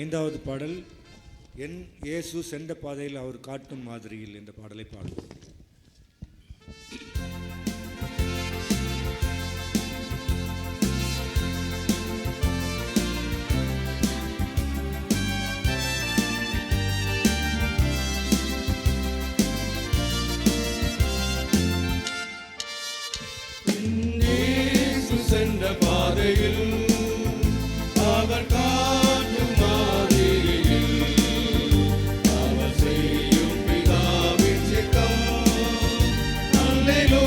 ஐந்தாவது பாடல் என் இயேசு சென்ற பாதையில் அவர் காட்டும் மாதிரியில் இந்த பாடலை பாடுவோம். Hallelujah.